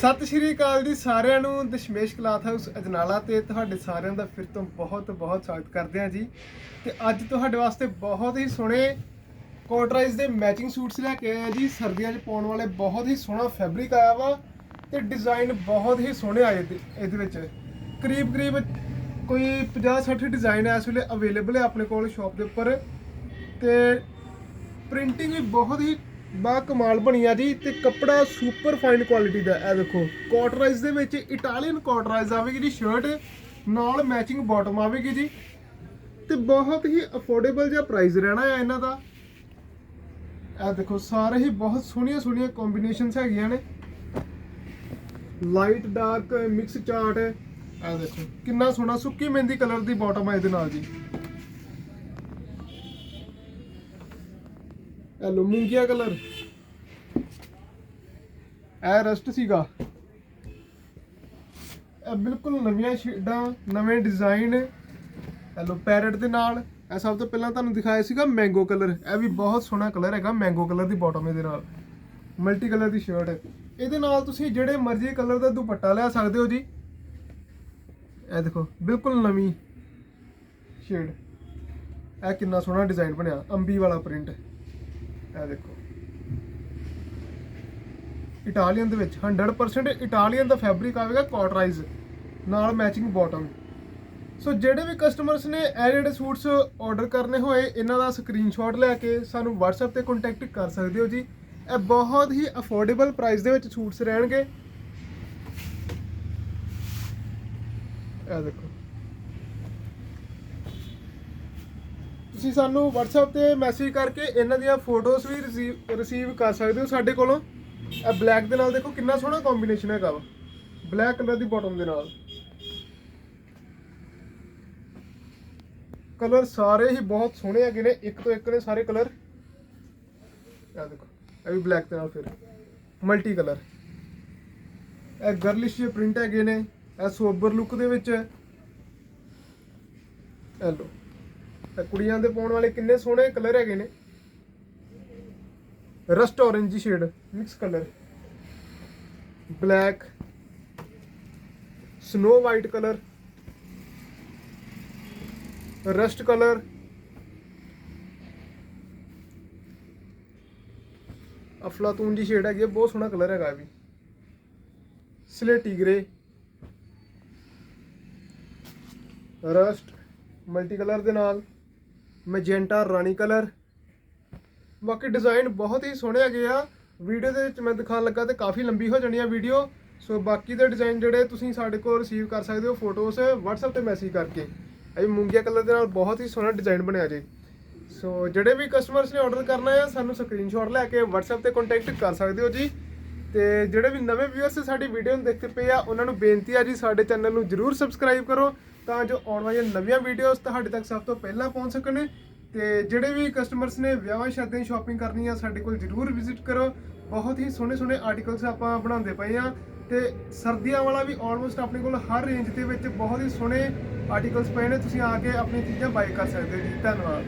ਸਤਿ ਸ਼੍ਰੀ ਅਕਾਲ ਜੀ ਸਾਰਿਆਂ ਨੂੰ, ਦਸ਼ਮੇਸ਼ ਕਲਾਥ ਹਾਊਸ ਅਜਨਾਲਾ ਤੇ ਤੁਹਾਡੇ ਸਾਰਿਆਂ ਦਾ ਫਿਰ ਤੋਂ ਬਹੁਤ ਬਹੁਤ ਸਵਾਗਤ ਕਰਦੇ ਹਾਂ ਜੀ। ਤੇ ਅੱਜ ਤੁਹਾਡੇ ਵਾਸਤੇ ਬਹੁਤ ਹੀ ਸੋਹਣੇ ਕੋਟਰਾਈਜ਼ ਦੇ ਮੈਚਿੰਗ ਸੂਟਸ ਲੈ ਕੇ ਆਏ ਜੀ। ਸਰਦੀਆਂ 'ਚ ਪਾਉਣ ਵਾਲੇ ਬਹੁਤ ਹੀ ਸੋਹਣਾ ਫੈਬਰਿਕ ਆਇਆ ਵਾ ਤੇ ਡਿਜ਼ਾਈਨ ਬਹੁਤ ਹੀ ਸੋਹਣੇ ਆਏ ਇਹਦੇ- ਇਹਦੇ ਵਿੱਚ। ਕਰੀਬ ਕਰੀਬ ਕੋਈ 50 60 ਡਿਜ਼ਾਈਨ ਇਸ ਵੇਲੇ ਅਵੇਲੇਬਲ ਹੈ ਆਪਣੇ ਕੋਲ ਸ਼ਾਪ ਦੇ ਉੱਪਰ। ਤੇ ਪ੍ਰਿੰਟਿੰਗ ਵੀ ਬਹੁਤ ਹੀ ਬਾ ਕਮਾਲ ਬਣੀ ਆ ਜੀ ਤੇ ਕੱਪੜਾ ਸੁਪਰ ਫਾਈਨ ਕੁਆਲਿਟੀ ਦਾ ਇਹ ਦੇਖੋ ਕਾਟਰਾਈਜ਼ ਦੇ ਵਿੱਚ ਇਟਾਲੀਅਨ ਕਾਟਰਾਈਜ਼ ਆਵੇਗੀ ਜੀ ਸ਼ਰਟ ਨਾਲ ਮੈਚਿੰਗ ਬਾਟਮ ਆਵੇਗੀ ਜੀ। ਤੇ ਬਹੁਤ ਹੀ ਅਫੋਰਡੇਬਲ ਜਿਹਾ ਪ੍ਰਾਈਸ ਰਹਿਣਾ ਹੈ ਇਹਨਾਂ ਦਾ। ਇਹ ਦੇਖੋ, ਸਾਰੇ ਹੀ ਬਹੁਤ ਸੋਹਣੀਆਂ ਸੋਹਣੀਆਂ ਕੰਬੀਨੇਸ਼ਨਸ ਹੈਗੀਆਂ ਨੇ। ਲਾਈਟ ਡਾਰਕ ਮਿਕਸ ਚਾਰਟ ਇਹ ਦੇਖੋ, ਕਿੰਨਾ ਸੋਹਣਾ ਸੁੱਕੀ ਮਹਿੰਦੀ ਕਲਰ ਦੀ ਬਾਟਮ ਹੈ ਇਹਦੇ ਨਾਲ ਜੀ। ਇਹ ਲੋ ਮੂੰਗੀਆ ਕਲਰ ਇਹ ਰਸਟ ਸੀਗਾ। ਇਹ ਬਿਲਕੁਲ ਨਵੀਆਂ ਸ਼ੇਡਾਂ ਨਵੇਂ ਡਿਜ਼ਾਈਨ ਇਹ ਲੋ ਪੈਰਟ ਦੇ ਨਾਲ। ਇਹ ਸਭ ਤੋਂ ਪਹਿਲਾਂ ਤੁਹਾਨੂੰ ਦਿਖਾਇਆ ਸੀਗਾ ਮੈਂਗੋ ਕਲਰ ਇਹ ਵੀ ਬਹੁਤ ਸੋਹਣਾ ਕਲਰ ਹੈਗਾ ਮੈਂਗੋ ਕਲਰ ਦੀ ਬਾਟਮ ਇਹਦੇ ਨਾਲ। ਮਲਟੀ ਕਲਰ ਦੀ ਸ਼ਰਟ ਹੈ ਇਹਦੇ ਨਾਲ ਤੁਸੀਂ ਜਿਹੜੇ ਮਰਜ਼ੀ ਕਲਰ ਦਾ ਦੁਪੱਟਾ ਲੈ ਸਕਦੇ ਹੋ ਜੀ। ਇਹ ਦੇਖੋ, ਬਿਲਕੁਲ ਨਵੀਂ ਸ਼ੇਡ ਇਹ ਕਿੰਨਾ ਸੋਹਣਾ ਡਿਜ਼ਾਈਨ ਬਣਿਆ, ਅੰਬੀ ਵਾਲਾ ਪ੍ਰਿੰਟ ਇਹ ਦੇਖੋ। ਇਟਾਲੀਅਨ ਦੇ ਵਿੱਚ 100% ਇਟਾਲੀਅਨ ਦਾ ਫੈਬਰਿਕ ਆਵੇਗਾ ਕਾਟਰਾਈਜ਼ ਨਾਲ ਮੈਚਿੰਗ ਬਾਟਮ ਸੋ ਜਿਹੜੇ ਵੀ ਕਸਟਮਰਸ ਨੇ ਇਹ ਜਿਹੜੇ ਸੂਟਸ ਆਰਡਰ ਕਰਨੇ ਹੋਏ, ਇਹਨਾਂ ਦਾ ਸਕਰੀਨਸ਼ਾਟ ਲੈ ਕੇ ਸਾਨੂੰ WhatsApp ਤੇ ਕੰਟੈਕਟ ਕਰ ਸਕਦੇ ਹੋ ਜੀ। ਇਹ ਬਹੁਤ ਹੀ ਅਫੋਰਡੇਬਲ ਪ੍ਰਾਈਸ ਦੇ ਵਿੱਚ ਸੂਟਸ ਰਹਿਣਗੇ। ਇਹ ਦੇਖੋ। ਤੁਸੀਂ ਸਾਨੂੰ WhatsApp ਤੇ ਮੈਸੇਜ ਕਰਕੇ ਇਹਨਾਂ ਦੀਆਂ ਫੋਟੋਜ਼ ਵੀ ਰਿਸੀਵ ਰਿਸੀਵ ਕਰ ਸਕਦੇ ਹੋ ਸਾਡੇ ਕੋਲੋਂ। ਇਹ ਬਲੈਕ ਦੇ ਨਾਲ ਦੇਖੋ ਕਿੰਨਾ ਸੋਹਣਾ ਕੰਬੀਨੇਸ਼ਨ ਹੈਗਾ ਵਾ। ਬਲੈਕ ਕਲਰ ਦੀ ਬਾਟਮ ਦੇ ਨਾਲ। ਕਲਰ ਸਾਰੇ ਹੀ ਬਹੁਤ ਸੋਹਣੇ ਹੈਗੇ ਨੇ, ਇੱਕ ਤੋਂ ਇੱਕ ਨੇ ਸਾਰੇ ਕਲਰ ਇਹ ਦੇਖੋ, ਇਹ ਵੀ ਬਲੈਕ ਦੇ ਨਾਲ ਫਿਰ। ਮਲਟੀ ਕਲਰ ਇਹ ਗਰਲਿਸ਼ ਜਿਹੇ ਪ੍ਰਿੰਟ ਹੈਗੇ ਨੇ, ਇਹ ਸੋਬਰ ਲੁੱਕ ਦੇ ਵਿੱਚ। ਹੈ ਲੋ ਤਾਂ ਕੁੜੀਆਂ ਦੇ ਪਾਉਣ ਵਾਲੇ ਕਿੰਨੇ ਸੋਹਣੇ ਕਲਰ ਹੈਗੇ ਨੇ। Rust orange shade mix colour black snow white colour rust colour ਅਫਲਾਤੂਨ ਦੀ ਸ਼ੇਡ ਹੈਗੀ ਹੈ, ਬਹੁਤ ਸੋਹਣਾ ਕਲਰ ਹੈਗਾ ਵੀ। ਸਲੇਟੀ ਗ੍ਰੇ ਰਸਟ ਮਲਟੀ ਕਲਰ ਦੇ ਨਾਲ। ਮੈਜੈਂਟਾ ਰਾਣੀ ਕਲਰ। ਬਾਕੀ ਡਿਜ਼ਾਈਨ ਬਹੁਤ ਹੀ ਸੋਹਣੇ ਹੈਗੇ ਆ। ਵੀਡੀਓ ਦੇ ਵਿੱਚ ਮੈਂ ਦਿਖਾਉਣ ਲੱਗਾ ਤੇ ਕਾਫੀ ਲੰਬੀ ਹੋ ਜਾਣੀ ਆ ਵੀਡੀਓ। ਸੋ ਬਾਕੀ ਦੇ ਡਿਜ਼ਾਈਨ ਜਿਹੜੇ ਤੁਸੀਂ ਸਾਡੇ ਕੋਲ ਰਿਸੀਵ ਕਰ ਸਕਦੇ ਹੋ ਫੋਟੋਸ WhatsApp ਤੇ ਮੈਸੇਜ ਕਰਕੇ। ਇਹ ਮੂੰਗੀਆ ਕਲਰ ਦੇ ਨਾਲ ਬਹੁਤ ਹੀ ਸੋਹਣਾ ਡਿਜ਼ਾਈਨ ਬਣਿਆ ਜੀ। ਸੋ ਜਿਹੜੇ ਵੀ ਕਸਟਮਰਸ ਨੇ ਆਰਡਰ ਕਰਨਾ ਹੈ ਸਾਨੂੰ ਸਕਰੀਨਸ਼ਾਟ ਲੈ ਕੇ WhatsApp ਤੇ ਕੰਟੈਕਟ ਕਰ ਸਕਦੇ ਹੋ ਜੀ। ਤੇ ਜਿਹੜੇ ਵੀ ਨਵੇਂ ਵਿਊਅਰਸ ਸਾਡੀ ਵੀਡੀਓ ਨੂੰ ਦੇਖਦੇ ਪਏ ਆ, ਉਹਨਾਂ ਨੂੰ ਬੇਨਤੀ ਆ ਜੀ, ਸਾਡੇ ਚੈਨਲ ਨੂੰ ਜਰੂਰ ਸਬਸਕ੍ਰਾਈਬ ਕਰੋ, ਤਾਂ ਜੋ ਆਉਣ ਵਾਲੀਆਂ ਨਵੀਆਂ ਵੀਡੀਓਜ਼ ਤੁਹਾਡੇ ਤੱਕ ਸਭ ਤੋਂ ਪਹਿਲਾਂ ਪਹੁੰਚ ਸਕਣ। ਤੇ ਜਿਹੜੇ ਵੀ ਕਸਟਮਰਸ ਨੇ ਵਿਆਹਾਂ ਸ਼ਾਦੀਆਂ ਸ਼ਾਪਿੰਗ ਕਰਨੀ ਆ ਸਾਡੇ ਕੋਲ ਜਰੂਰ ਵਿਜ਼ਿਟ ਕਰੋ। ਬਹੁਤ ਹੀ ਸੋਹਣੇ ਸੋਹਣੇ ਆਰਟੀਕਲਸ ਆਪਾਂ ਬਣਾਉਂਦੇ ਪਏ ਆ। ਤੇ ਸਰਦੀਆਂ ਵਾਲਾ ਵੀ ਆਲਮੋਸਟ ਆਪਣੇ ਕੋਲ ਹਰ ਰੇਂਜ ਦੇ ਵਿੱਚ ਬਹੁਤ ਹੀ ਸੋਹਣੇ ਆਰਟੀਕਲਸ ਪਏ ਨੇ, ਤੁਸੀਂ ਆ ਕੇ ਆਪਣੀਆਂ ਚੀਜ਼ਾਂ ਬਾਈ ਕਰ ਸਕਦੇ ਹੋ ਜੀ। ਧੰਨਵਾਦ।